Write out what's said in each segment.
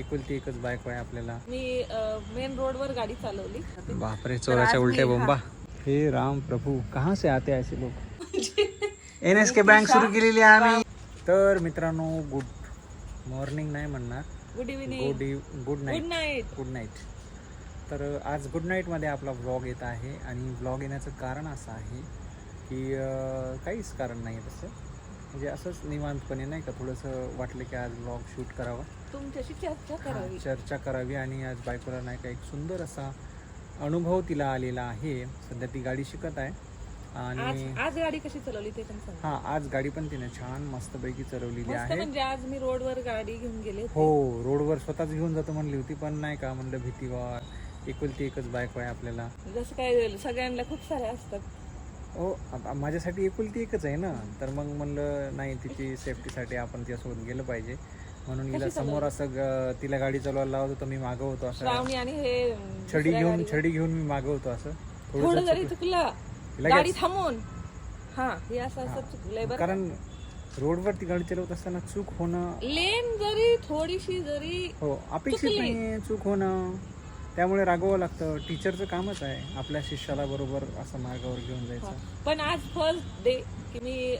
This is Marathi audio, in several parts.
एकुलती एकच बायको आहे आपल्याला. मी मेन रोडवर गाडी चालवली. बापरे चोराच्या उलटे बोंबा. हे राम प्रभू कहाँ से आते हैं ऐसे लोग एन एस के बँक सुरू केलेली आहे आम्ही. तर मित्रांनो गुड मॉर्निंग नाही म्हणणार. Good evening good good good night night good night तर आज गुड नाईटमध्ये आपला व्लॉग येत आहे. आणि व्लॉग येण्याचं कारण असं आहे की काहीच कारण नाही तसं. म्हणजे असंच निवांतपणे नाही का थोडंसं वाटलं की आज व्लॉग शूट करावा. तुमच्याशी चर्चा करावी. चर्चा करावी आणि आज बायकोला नाही का एक सुंदर असा अनुभव तिला आलेला आहे. सध्या ती गाडी शिकत आहे आणि आज गाडी कशी चालवली ते पण सांग. हा आज गाडी पण तिने छान मस्तपैकी चरवलेली मस्त आहे. म्हणजे आज मी रोडवर गाडी घेऊन गेले. हो रोडवर स्वतःच घेऊन जातो म्हणली होती पण नाही का म्हणलं भीती वा एकुलती एकच बायको आहे आपल्याला. जसं काय सगळ्यांना खूप सारे असतात. हो आता माझ्यासाठी एकुलती एकच आहे ना तर मग म्हणलं नाही तिची सेफ्टीसाठी आपण तिच्यासोबत गेलं पाहिजे म्हणून हिला समोर असं ग- तिला गाडी चालवायला लावत होतो मी मागं होतो असं श्रावणी आणि हे छडी घेऊन. छडी घेऊन मी मागं होतो असं थोडं जरी चुकलं. लगेच. गाडी थांबून हा हे असं. असं चुकलंय बरं कारण रोडवरती गाडी चालवत असताना चूक होणं लेन जरी थोडीशी जरी हो अपेक्षित. नाही चूक होणं त्यामुळे रागवावं लागतं. टीचरचं कामच आहे आपल्या शिष्याला बरोबर असं मार्गावर घेऊन जायचं. पण आज फर्स्ट डे की मी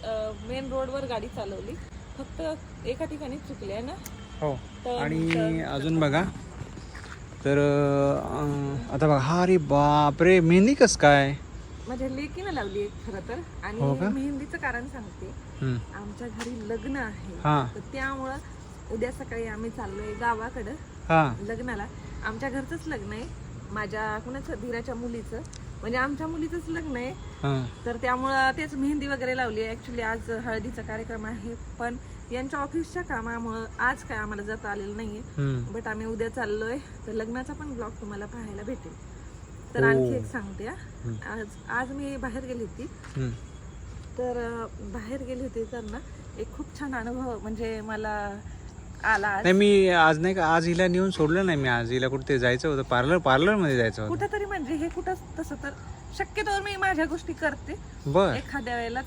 मेन रोडवर गाडी चालवली. फक्त एका ठिकाणी चुकले आहे ना? हो. आणि अजून बघा. तर अं, आता बघा. हा अरे बाप रे मेहंदी कस काय? माझ्या लेकीनं लावली एक खरं तर. आणि हो का? मेहंदीचं कारण सांगते. हम्म. आमच्या घरी लग्न आहे. हा. तर त्यामुळं उद्या सकाळी आम्ही चाललोय गावाकडं. हा. लग्नाला. आमच्या घरचंच लग्न आहे. माझ्या कुणाचं? धीराच्या मुलीचं. म्हणजे आमच्या मुलीचंच लग्न आहे. हा. तर त्यामुळं तेच मेहंदी वगैरे लावली आहे. ॲक्च्युली आज हळदीचा कार्यक्रम आहे. पण यांच्या ऑफिसच्या कामामुळं आज काय आम्हाला जाता आलेलं नाहीये. बट आम्ही उद्या चाललोय. तर लग्नाचा पण ब्लॉग तुम्हाला पाहायला भेटेल. तर हो. आणखी एक सांगते. आज आज मी बाहेर गेली होती. तर बाहेर गेली होती तर ना एक खूप छान अनुभव म्हणजे मला आला आज. नाही मी आज नाही का आज हिला नेऊन सोडलं नाही मी आज. हिला कुठे जायचं होतं पार्लर पार्लरमध्ये जायचं होतं. कुठंतरी म्हणजे हे कुठं तसं तर शक्यतो मी माझ्या गोष्टी करते. बर. एखाद्या वेळेलाच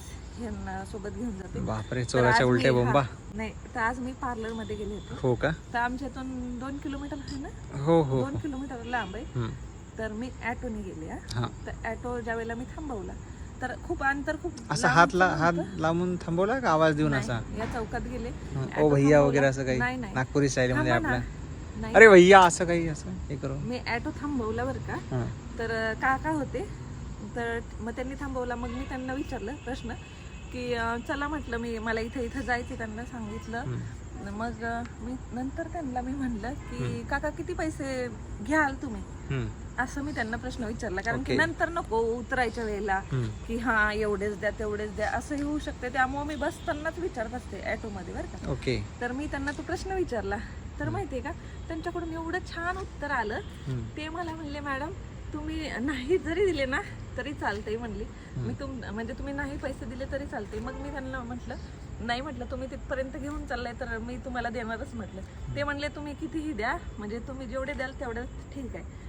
सोबत घेऊन जाते. बापरे तर चोराच्या आज उलटे मी- बोंबा हा, नाही तर आज मी पार्लरमध्ये गेले होते. हो का? तर आमच्या इथून दोन किलोमीटर आहे ना? हो हो दोन किलोमीटर लांब आहे. हम्म. तर मी ॲटोने गेले हा. हा. तर ॲटो ज्या वेळेला मी थांबवला तर खूप अंतर खूप असा हात ला हात होतं. लांबून थांबवला का आवाज देऊन असा? या चौकात गेले. हं, ओ भैया थांबवला. वगैरे असं काही नाही नाही. नागपुरी स्टाईल मध्ये थांबा ना. आपल्या नाही. अरे भैया असं काही असं? हे करू. मी ॲटो थांबवला बरं का. हा. तर काका होते. तर मग त्यांनी थांबवला. मग मी त्यांना विचारलं प्रश्न की अं, चला म्हटलं मी मला इथं इथं जायचं त्यांना सांगितलं. मग अं, मी नंतर त्यांना मी म्हणलं की काका किती पैसे घ्याल तुम्ही. असं मी त्यांना प्रश्न विचारला. कारण की. नंतर नको उतरायच्या वेळेला. की हा एवढेच द्या तेवढेच द्या असंही होऊ शकते. त्यामुळे मी बसतानाच विचारत असते ॲटोमध्ये बरं का. ओके तर मी त्यांना तो प्रश्न विचारला. तर माहितीये का त्यांच्याकडून एवढं छान उत्तर आलं. ते मला म्हणले मॅडम तुम्ही नाही जरी दिले ना तरी चालतंय म्हणली. मी तुम म्हणजे तुम्ही नाही पैसे दिले तरी चालते मग मी त्यांना म्हटलं नाही म्हटलं तुम्ही तिथपर्यंत घेऊन चाललाय तर मी तुम्हाला देणारच म्हटलं. ते म्हणले तुम्ही कितीही द्या म्हणजे तुम्ही जेवढे द्याल तेवढं ठीक आहे.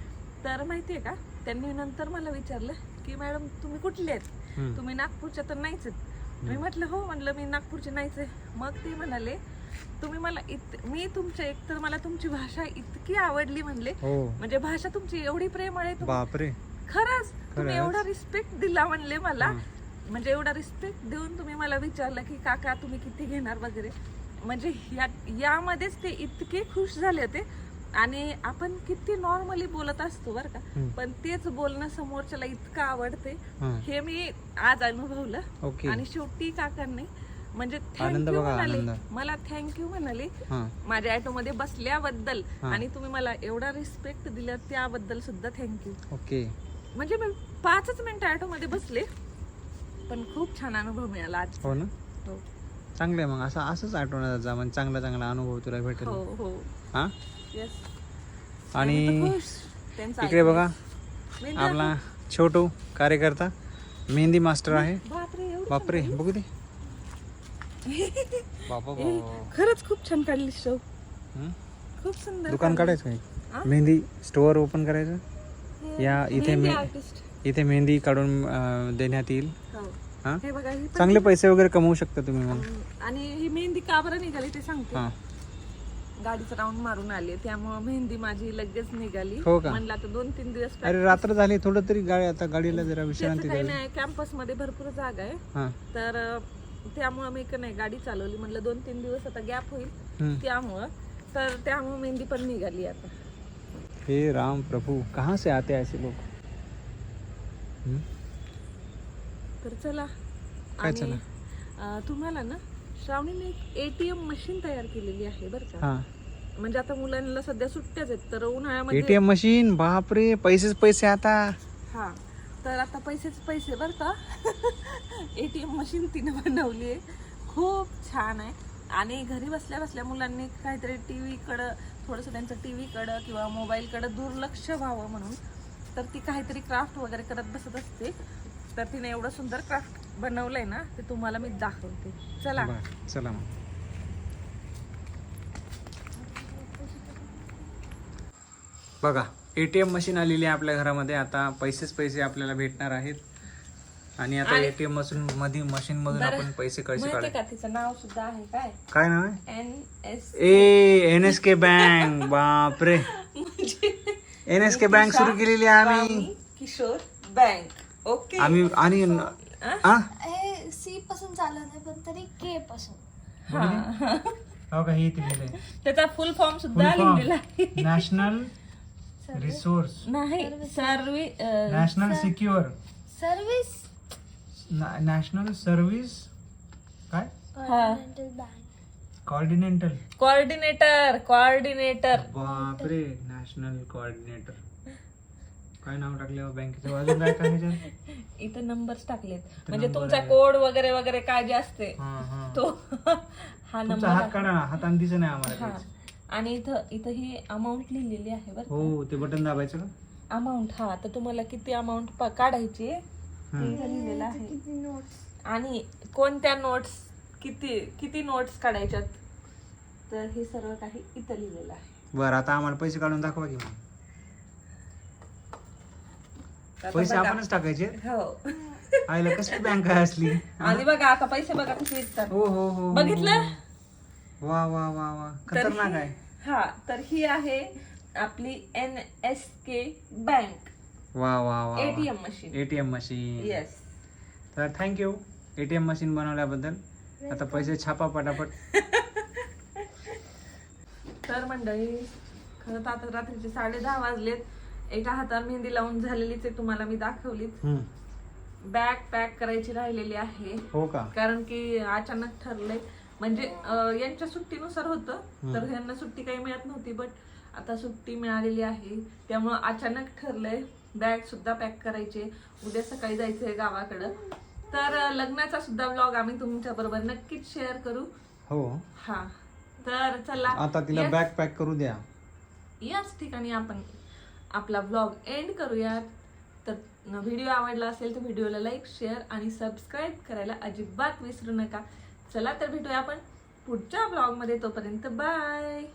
तर माहितीये का? त्यांनी नंतर मला विचारलं की मॅडम तुम्ही कुठले आहेत. तुम्ही नागपूरच्या तर नाहीच आहेत. मी म्हटलं हो म्हणलं मी नागपूरचे नाहीच आहे. मग ते म्हणाले तुम्ही मला इत मी तुमच्या एक तर मला तुमची भाषा इतकी आवडली म्हणले. हो. म्हणजे भाषा तुमची एवढी प्रेमळ आहे बापरे. खरंच तुम्ही? एवढा रिस्पेक्ट दिला म्हणले मला. म्हणजे एवढा रिस्पेक्ट देऊन तुम्ही मला विचारलं की काका तुम्ही किती घेणार वगैरे? म्हणजे या यामध्येच ते इतके खुश झाले होते. आणि आपण किती नॉर्मली बोलत असतो बरं का. पण तेच बोलणं समोरच्याला इतकं आवडते. हा. मी आज अनुभवलं. आणि शेवटी काकांनी म्हणजे थँक्यू म्हणाले. मला थँक्यू म्हणाले. माझ्या ऑटो मध्ये बसल्याबद्दल. आणि तुम्ही मला एवढा रिस्पेक्ट दिला त्याबद्दल सुद्धा थँक्यू ओके. म्हणजे मी पाचच मिनिटं ऑटो मध्ये बसले. पण खूप छान अनुभव मिळाला आज. हो ना? हो. चांगलं मग. असं असंच आठवण्यात जा म्हणजे चांगला चांगला अनुभव तुला भेटेल. हो हो. हा? आणि इकडे बघा आपला छोटू कार्यकर्ता मेहंदी मास्टर आहे. बापरे बघू दे. बापा ए, खरंच खूप छान काढली शो? खूप सुंदर दुकान. काढायचं मेहंदी स्टोअर ओपन करायचं. या इथे मे-. इथे मेहंदी काढून देण्यात येईल. हो. चांगले पैसे वगैरे कमवू शकता तुम्ही मग आणि ही मेहंदी का बरं निघाली ते सांगते. गाडीचा राऊंड मारून आले. त्यामुळे मेहंदी माझी लगेच निघाली. हो का? म्हणलं आता दोन तीन दिवस अरे रात्र झाली थोडं तरी गाडी आता गाडीला जरा विश्रांती त्याचं काही द्यावी. नाही कॅम्पसमध्ये भरपूर जागा आहे. हां. तर अं, त्यामुळं मी का नाही गाडी चालवली. म्हणलं दोन तीन दिवस आता गॅप होईल. हम्म. त्यामुळं तर त्यामुळे मेहंदी पण निघाली आता. हे राम प्रभु कहाँ से आते हैं ऐसे लोग? हम्म? तर चला. काय चला? अं, तुम्हाला ना श्रावणीने एक एटीएम मशीन तयार केलेली आहे बरं का. हां. म्हणजे आता मुलांना सध्या सुट्ट्याच आहेत तर उन्हाळ्यामध्ये एटीएम मशीन बापरे पैसेच पैसे आता. हा. तर आता पैसेच पैसे बरं का. एटीएम मशीन तिनं बनवली आहे. खूप छान आहे. आणि घरी बसल्या बसल्या मुलांनी काहीतरी टी व्हीकडं थोडंसं त्यांचं टी व्हीकडं किंवा मोबाईलकडं दुर्लक्ष व्हावं म्हणून तर ती काहीतरी क्राफ्ट वगैरे करत बसत असते. तर तिने एवढं सुंदर क्राफ्ट बनवलंय ना ते तुम्हाला मी दाखवते. चला. बरं, चला मग. बघा एटीएम मशीन आलेली आहे आपल्या घरामध्ये. आता पैसेच पैसे आपल्याला भेटणार आहेत. आणि आता एटीएम मशीन मध्ये मशीन मधून बरं. आपण पैसे कसे माहिती काढायचे. का? तिचं नाव सुद्धा आहे काय? काय नाव आहे? N S A N S K bank बापरे. एन एस के बँक सुरू केलेली आहे आम्ही. किशोर बँक ओके आम्ही आणि आ? हे सी पासून चालत आहे पण तरी के पासून. हो. का हे त्याचा फुल फॉर्म सुद्धा लिहिलेला आहे. National resource. नाही सर्वी अं, national secure. Service? National service काय? बँक कॉर्डिनेंटल कोऑर्डिनेटर कोऑर्डिनेटर बापरे नॅशनल कोऑर्डिनेटर काय नाव टाकले बँकेचं? अजून काय काय ह्याच्यात? इथं नंबर्स टाकलेत. म्हणजे number तुमचा आहे. कोड वगैरे वगैरे काय जे असते. हा, हा. तो हा तुमचा नंबर हात काढा ना. हाताने दिसत नाही आम्हाला हा. काहीच. आणि इथं इथं ही अमाऊंट लिहिलेली आहे बरं हो ते बटन दाबायचं का? अमाऊंट हा. तर तुम्हाला किती अमाऊंट काढायची आहे? ते हम्म. इथं लिहिलेलं आहे. किती नोट्स आणि कोणत्या नोट्स किती किती नोट्स काढायच्यात? तर हे सर्व काही इथं लिहिलेलं आहे. बरं आता आम्हाला पैसे काढून दाखवा की मग. आता पैसे बघा. आपणच टाकायचे? हो. आईला कसली बँक आहे असली? आणि बघा आता पैसे बघा कसे दिसतात हो हो हो बघितलं? वा वा वा वा. तर खतरनाक ही- आहे. हा तर ही आहे आपली एन एस के बँक वा वा वा ATM machine ATM machine yes तर थँक्यू एटीएम मशीन बनवल्याबद्दल. आता पैसे छापा पटापट. तर मंडळी खरं तर आता रात्रीचे साडे दहा वाजलेत. एका हातावर मेहंदी लावून झालेलीच आहे तुम्हाला मी दाखवलीच. बॅग पॅक करायची राहिलेली आहे. हो का? कारण की अचानक ठरलंय. म्हणजे अं, यांच्या सुट्टीनुसार होतं तर ह्यांना सुट्टी काही मिळत नव्हती बट आता सुट्टी मिळालेली आहे. त्यामुळं अचानक ठरलंय बॅग सुद्धा पॅक करायचे. उद्या सकाळी जायचंय गावाकडं. तर अं, लग्नाचा सुद्धा ब्लॉग आम्ही तुमच्या बरोबर नक्कीच शेअर करू. हो. हा. तर चला आता तिला बॅग पॅक करू द्या. याच ठिकाणी आपण आपला ब्लॉग एंड करूयात. तर व्हिडिओ आवडला असेल तर व्हिडिओला लाईक शेअर आणि सबस्क्राईब करायला अजिबात विसरू नका. चला तर भेटूया आपण पुढच्या ब्लॉगमध्ये तोपर्यंत बाय